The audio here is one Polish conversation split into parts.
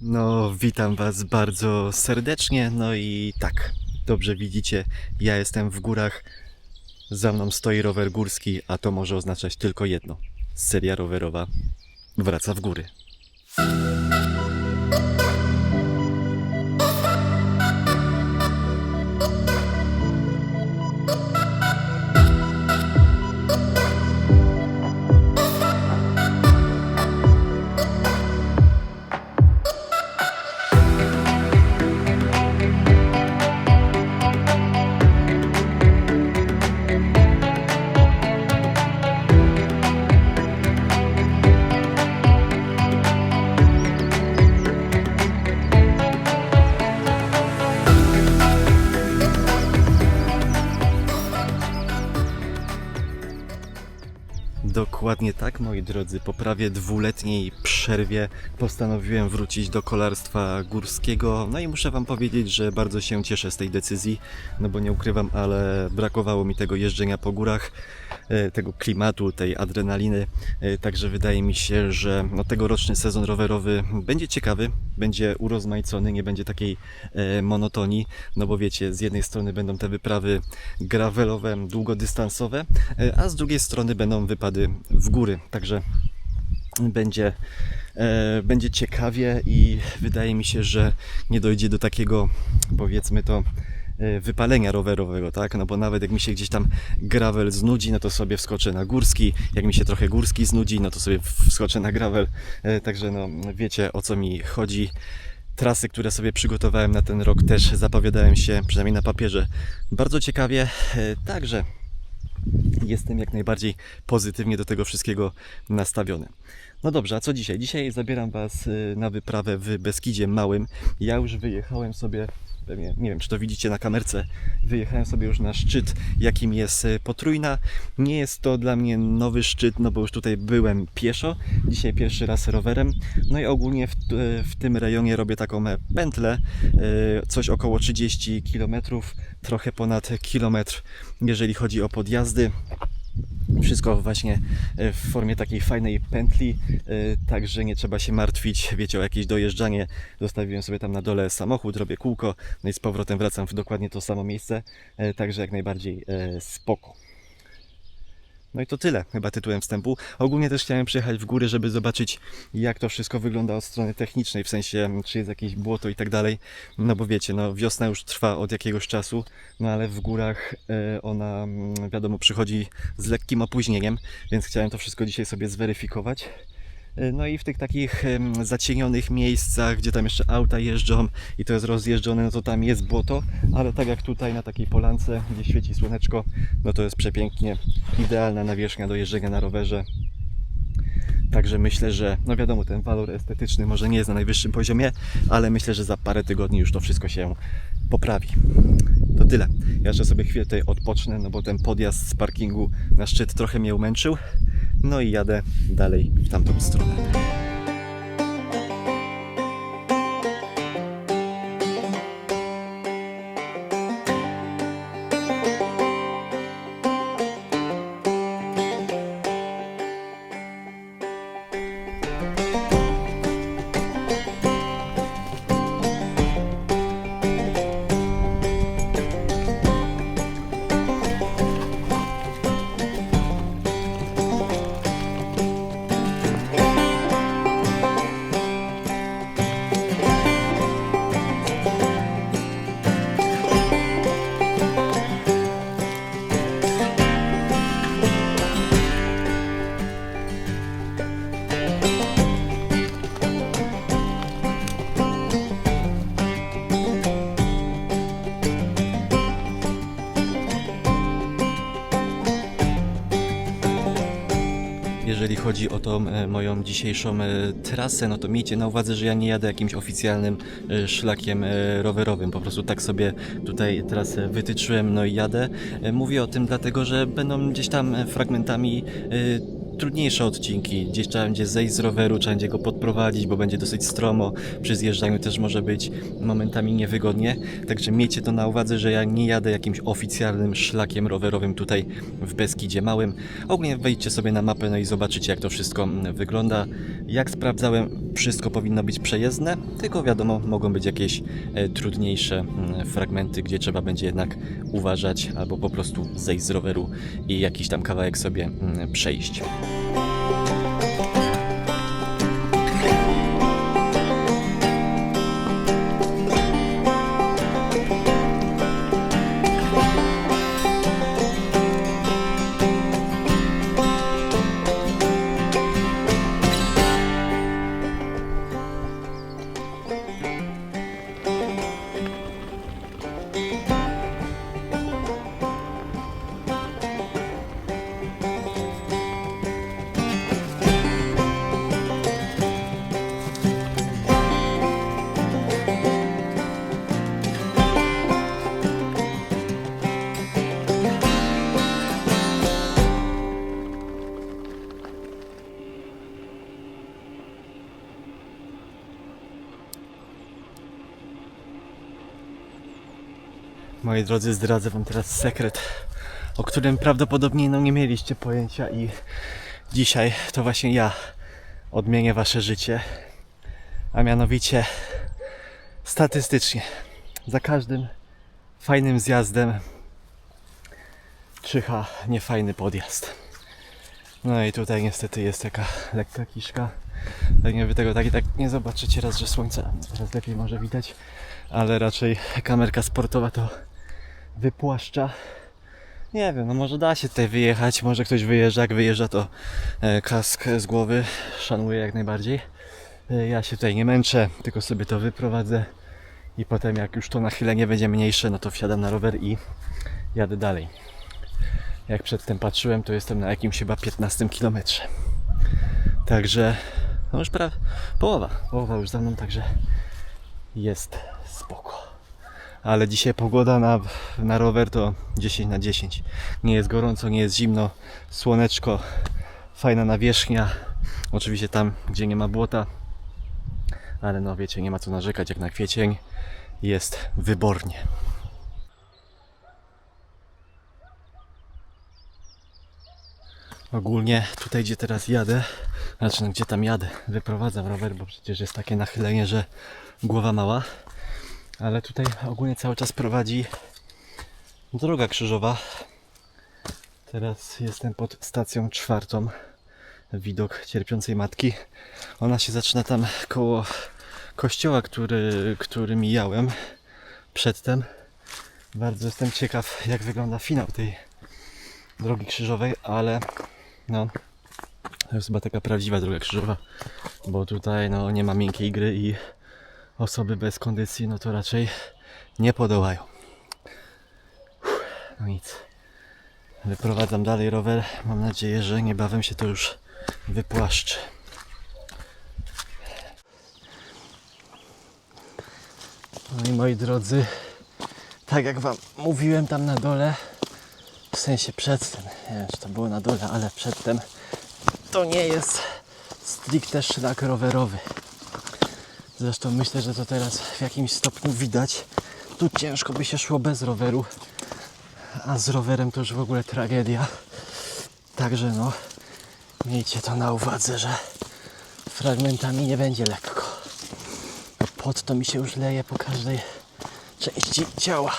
No, witam Was bardzo serdecznie. No i tak, dobrze widzicie, ja jestem w górach. Za mną stoi rower górski, a to może oznaczać tylko jedno: seria rowerowa wraca w góry. Dokładnie tak, moi drodzy. Po prawie dwuletniej przerwie postanowiłem wrócić do kolarstwa górskiego. No i muszę Wam powiedzieć, że bardzo się cieszę z tej decyzji, no bo nie ukrywam, ale brakowało mi tego jeżdżenia po górach, tego klimatu, tej adrenaliny. E, Także wydaje mi się, że no, tegoroczny sezon rowerowy będzie ciekawy, będzie urozmaicony, nie będzie takiej e, monotonii, no bo wiecie, z jednej strony będą te wyprawy gravelowe, długodystansowe, e, a z drugiej strony będą wypady w góry. Także będzie, e, będzie ciekawie i wydaje mi się, że nie dojdzie do takiego, powiedzmy to, e, wypalenia rowerowego, tak? No bo nawet jak mi się gdzieś tam gravel znudzi, no to sobie wskoczę na górski, jak mi się trochę górski znudzi, no to sobie wskoczę na gravel. E, Także no wiecie o co mi chodzi. Trasy, które sobie przygotowałem na ten rok też zapowiadają się, przynajmniej na papierze, bardzo ciekawie. E, Także jestem jak najbardziej pozytywnie do tego wszystkiego nastawiony. No dobrze, a co dzisiaj? Dzisiaj zabieram Was na wyprawę w Beskidzie Małym. Ja już wyjechałem sobie, pewnie, nie wiem czy to widzicie na kamerce, wyjechałem sobie już na szczyt, jakim jest y, Potrójna. Nie jest to dla mnie nowy szczyt, no bo już tutaj byłem pieszo, dzisiaj pierwszy raz rowerem. No i ogólnie w, t- w tym rejonie robię taką e, pętlę, coś około 30 km, trochę ponad kilometr, jeżeli chodzi o podjazdy. Wszystko właśnie e, w formie takiej fajnej pętli, e, także nie trzeba się martwić, wiecie, o jakieś dojeżdżanie. Zostawiłem sobie tam na dole samochód, robię kółko, no i z powrotem wracam w dokładnie to samo miejsce, e, także jak najbardziej spoko. No i to tyle chyba tytułem wstępu. Ogólnie też chciałem przyjechać w góry, żeby zobaczyć jak to wszystko wygląda od strony technicznej, w sensie czy jest jakieś błoto i tak dalej. No bo wiecie, no wiosna już trwa od jakiegoś czasu, no ale w górach e, ona mm, wiadomo przychodzi z lekkim opóźnieniem, więc chciałem to wszystko dzisiaj sobie zweryfikować. E, No i w tych takich zacienionych miejscach, gdzie tam jeszcze auta jeżdżą i to jest rozjeżdżone, no to tam jest błoto, ale tak jak tutaj na takiej polance, gdzie świeci słoneczko, no to jest przepięknie, idealna nawierzchnia do jeżdżenia na rowerze. Także myślę, że, no wiadomo, ten walor estetyczny może nie jest na najwyższym poziomie, ale myślę, że za parę tygodni już to wszystko się poprawi. Tyle. Ja jeszcze sobie chwilę tutaj odpocznę, no bo ten podjazd z parkingu na szczyt trochę mnie umęczył. No i jadę dalej w tamtą stronę. Chodzi o tą e, moją dzisiejszą e, trasę, no to miejcie na uwadze, że ja nie jadę jakimś oficjalnym e, szlakiem rowerowym. Po prostu tak sobie tutaj trasę wytyczyłem, no i jadę. Mówię o tym dlatego, że będą gdzieś tam fragmentami trudniejsze odcinki. Gdzieś trzeba będzie zejść z roweru, trzeba będzie go podprowadzić, bo będzie dosyć stromo. Przy zjeżdżaniu też może być momentami niewygodnie. Także miejcie to na uwadze, że ja nie jadę jakimś oficjalnym szlakiem rowerowym tutaj w Beskidzie Małym. Ogólnie wejdźcie sobie na mapę no i zobaczycie jak to wszystko mm, wygląda. Jak sprawdzałem, wszystko powinno być przejezdne, tylko wiadomo, mogą być jakieś e, trudniejsze mm, fragmenty, gdzie trzeba będzie jednak uważać albo po prostu zejść z roweru i jakiś tam kawałek sobie mm, przejść. Música Moi drodzy, zdradzę wam teraz sekret, o którym prawdopodobnie no, nie mieliście pojęcia i dzisiaj to właśnie ja odmienię wasze życie. A mianowicie statystycznie za każdym fajnym zjazdem czyha niefajny podjazd. No i tutaj niestety jest taka lekka kiszka. Pewnie wy tego tak i tak nie zobaczycie raz, że słońca teraz lepiej może widać, ale raczej kamerka sportowa to wypłaszcza. Nie wiem, no może da się tutaj wyjechać, może ktoś wyjeżdża, jak wyjeżdża to e, kask z głowy szanuję jak najbardziej. E, Ja się tutaj nie męczę, tylko sobie to wyprowadzę i potem jak już to nachylenie będzie mniejsze, no to wsiadam na rower i jadę dalej. Jak przedtem patrzyłem, to jestem na jakimś chyba 15 kilometrze. Także no już prawie połowa, połowa już za mną, także jest spoko ale dzisiaj pogoda na, na rower to 10 na 10. Nie jest gorąco, nie jest zimno, słoneczko, fajna nawierzchnia. Oczywiście tam, gdzie nie ma błota, ale no wiecie, nie ma co narzekać jak na kwiecień. Jest wybornie. Ogólnie tutaj, gdzie teraz jadę, znaczy no, gdzie tam jadę, wyprowadzam rower, bo przecież jest takie nachylenie, że głowa mała ale tutaj ogólnie cały czas prowadzi droga krzyżowa. Teraz jestem pod stacją czwartą. Widok cierpiącej matki. Ona się zaczyna tam koło kościoła, który, który mijałem przedtem. Bardzo jestem ciekaw, jak wygląda finał tej drogi krzyżowej, ale no, to jest chyba taka prawdziwa droga krzyżowa, bo tutaj no, nie ma miękkiej gry i osoby bez kondycji, no to raczej nie podołają. No nic. Wyprowadzam dalej rower. Mam nadzieję, że niebawem się to już wypłaszczy. No i moi drodzy, tak jak Wam mówiłem tam na dole, w sensie przedtem, nie wiem czy to było na dole, ale przedtem, to nie jest stricte szlak rowerowy. Zresztą myślę, że to teraz w jakimś stopniu widać. Tu ciężko by się szło bez roweru, a z rowerem to już w ogóle tragedia. Także no, miejcie to na uwadze, że fragmentami nie będzie lekko. Pot to mi się już leje po każdej części ciała.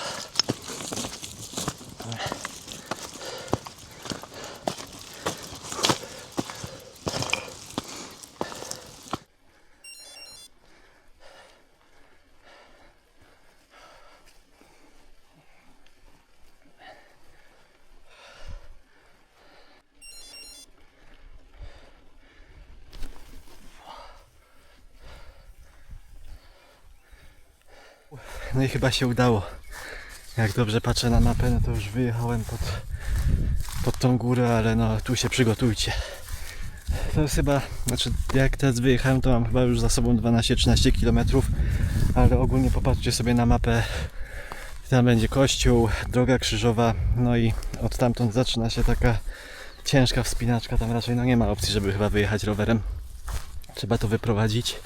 No i chyba się udało. Jak dobrze patrzę na mapę, no to już wyjechałem pod, pod tą górę, ale no tu się przygotujcie. To jest chyba, znaczy jak teraz wyjechałem, to mam chyba już za sobą 12-13 km, ale ogólnie popatrzcie sobie na mapę. Tam będzie kościół, droga krzyżowa, no i od tamtąd zaczyna się taka ciężka wspinaczka, tam raczej no nie ma opcji, żeby chyba wyjechać rowerem. Trzeba to wyprowadzić.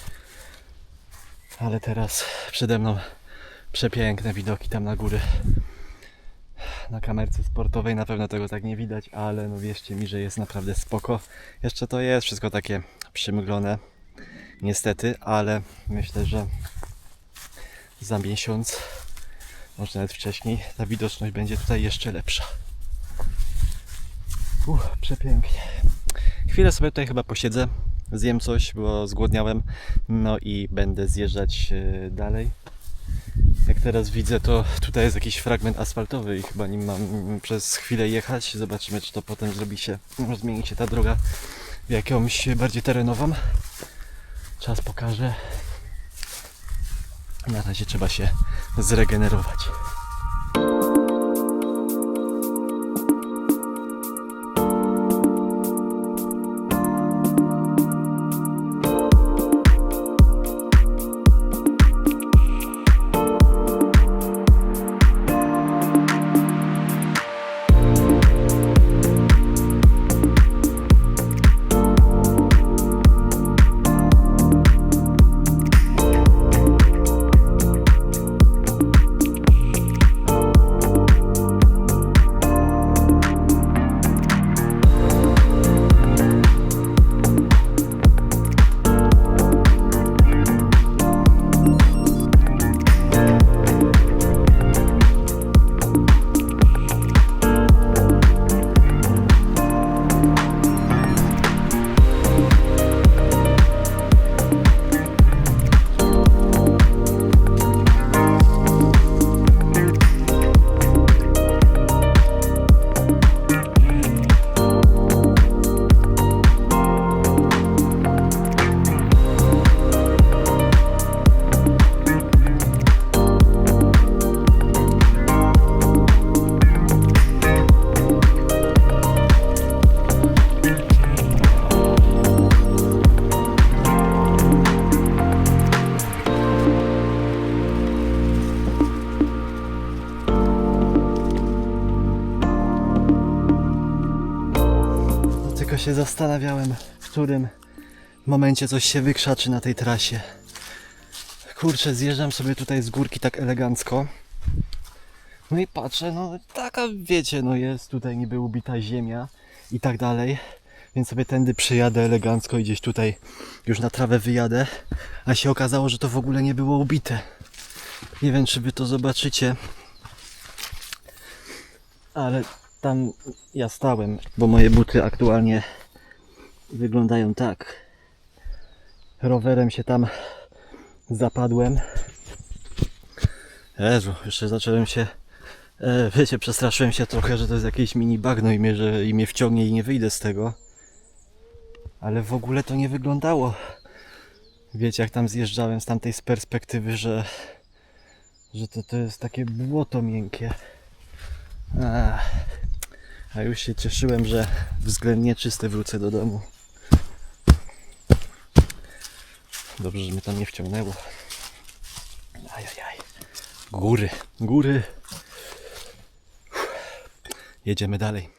Ale teraz przede mną przepiękne widoki tam na góry. Na kamerce sportowej na pewno tego tak nie widać, ale no wierzcie mi, że jest naprawdę spoko. Jeszcze to jest wszystko takie przymglone, niestety, ale myślę, że za miesiąc, może nawet wcześniej, ta widoczność będzie tutaj jeszcze lepsza. Uff, przepięknie. Chwilę sobie tutaj chyba posiedzę, zjem coś, bo zgłodniałem, no i będę zjeżdżać e, dalej. Jak teraz widzę, to tutaj jest jakiś fragment asfaltowy i chyba nim mam przez chwilę jechać. Zobaczymy, czy to potem zrobi się, zmieni się ta droga w jakąś bardziej terenową. Czas pokaże. Na razie trzeba się zregenerować. Tylko się zastanawiałem, w którym momencie coś się wykrzaczy na tej trasie. Kurczę, zjeżdżam sobie tutaj z górki tak elegancko. No i patrzę, no taka wiecie, no jest tutaj niby ubita ziemia i tak dalej. Więc sobie tędy przyjadę elegancko i gdzieś tutaj już na trawę wyjadę. A się okazało, że to w ogóle nie było ubite. Nie wiem, czy wy to zobaczycie. Ale tam ja stałem, bo moje buty aktualnie wyglądają tak. Rowerem się tam zapadłem. Jezu, jeszcze zacząłem się. E, wiecie, przestraszyłem się trochę, że to jest jakieś mini bagno i mnie, że i mnie wciągnie i nie wyjdę z tego. Ale w ogóle to nie wyglądało. Wiecie, jak tam zjeżdżałem z tamtej perspektywy, że, że to, to jest takie błoto miękkie. A już się cieszyłem, że względnie czysty wrócę do domu. Dobrze, że mnie tam nie wciągnęło. Ajajaj. Góry, góry. Jedziemy dalej.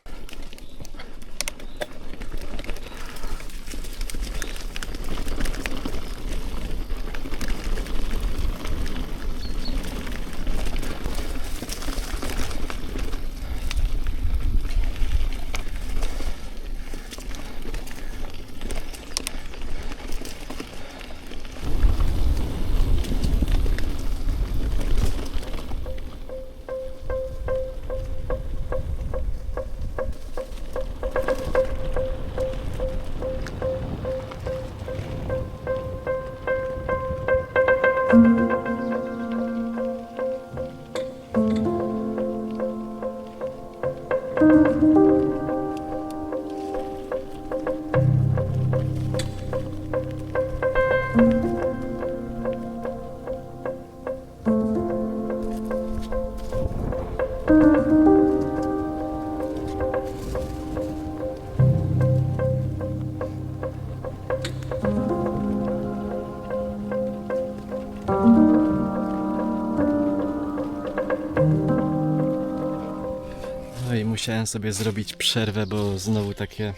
Musiałem sobie zrobić przerwę, bo znowu takie.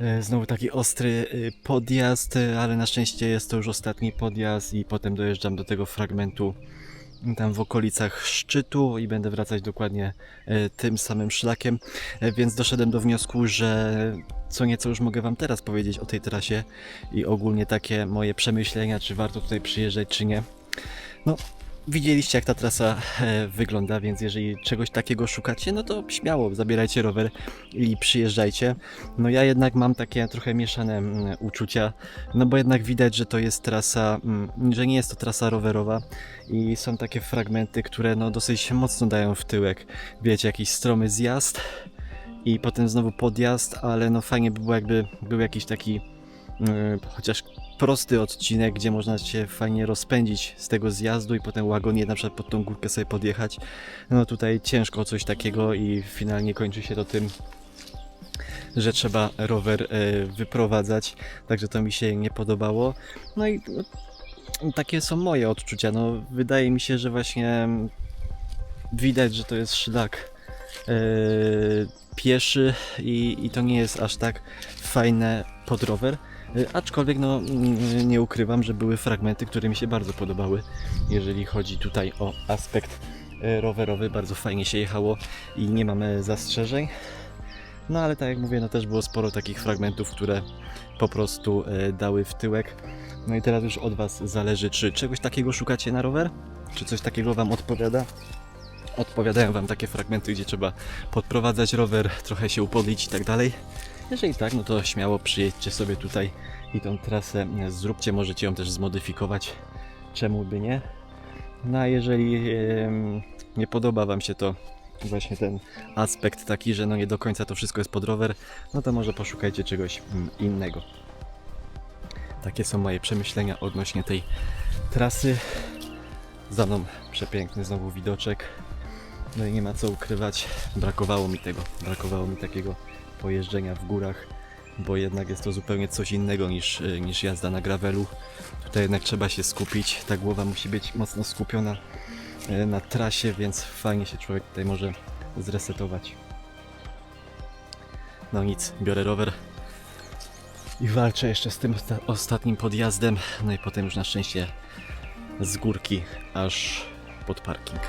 e, Znowu taki ostry y, podjazd, y, ale na szczęście jest to już ostatni podjazd i potem dojeżdżam do tego fragmentu tam w okolicach szczytu i będę wracać dokładnie e, tym samym szlakiem, E, więc doszedłem do wniosku, że co nieco już mogę Wam teraz powiedzieć o tej trasie i ogólnie takie moje przemyślenia, czy warto tutaj przyjeżdżać, czy nie. No, widzieliście jak ta trasa e, wygląda, więc jeżeli czegoś takiego szukacie, no to śmiało zabierajcie rower i przyjeżdżajcie. No ja jednak mam takie trochę mieszane mm, uczucia, no bo jednak widać, że to jest trasa, mm, że nie jest to trasa rowerowa i są takie fragmenty, które no dosyć mocno dają w tyłek. Wiecie, jakiś stromy zjazd i potem znowu podjazd, ale no fajnie by było jakby był jakiś taki mm, chociaż prosty odcinek, gdzie można się fajnie rozpędzić z tego zjazdu i potem łagodnie na przykład pod tą górkę sobie podjechać. No tutaj ciężko coś takiego i finalnie kończy się to tym, że trzeba rower e, wyprowadzać, także to mi się nie podobało. No i takie są moje odczucia. No, wydaje mi się, że właśnie widać, że to jest szlak e, pieszy i, i to nie jest aż tak fajne pod rower. E, Aczkolwiek no, mm, nie ukrywam, że były fragmenty, które mi się bardzo podobały, jeżeli chodzi tutaj o aspekt e, rowerowy. Bardzo fajnie się jechało i nie mamy zastrzeżeń. No ale tak jak mówię, no też było sporo takich fragmentów, które po prostu dały w tyłek. No i teraz już od Was zależy, czy czegoś takiego szukacie na rower? Czy coś takiego Wam odpowiada? Odpowiadają Wam takie fragmenty, gdzie trzeba podprowadzać rower, trochę się upodlić i tak dalej. Jeżeli tak, no to śmiało przyjedźcie sobie tutaj i tą trasę e, zróbcie, możecie ją też zmodyfikować, czemu by nie. No a jeżeli nie podoba Wam się to właśnie ten aspekt taki, że no nie do końca to wszystko jest pod rower, no to może poszukajcie czegoś mm, innego. Takie są moje przemyślenia odnośnie tej trasy. Za mną przepiękny znowu widoczek. No i nie ma co ukrywać, brakowało mi tego, brakowało mi takiego pojeżdżenia w górach, bo jednak jest to zupełnie coś innego niż, y, niż jazda na gravelu. Tutaj jednak trzeba się skupić, ta głowa musi być mocno skupiona y, na trasie, więc fajnie się człowiek tutaj może zresetować. No nic, biorę rower i walczę jeszcze z tym osta- ostatnim podjazdem, no i potem już na szczęście z górki aż pod parking.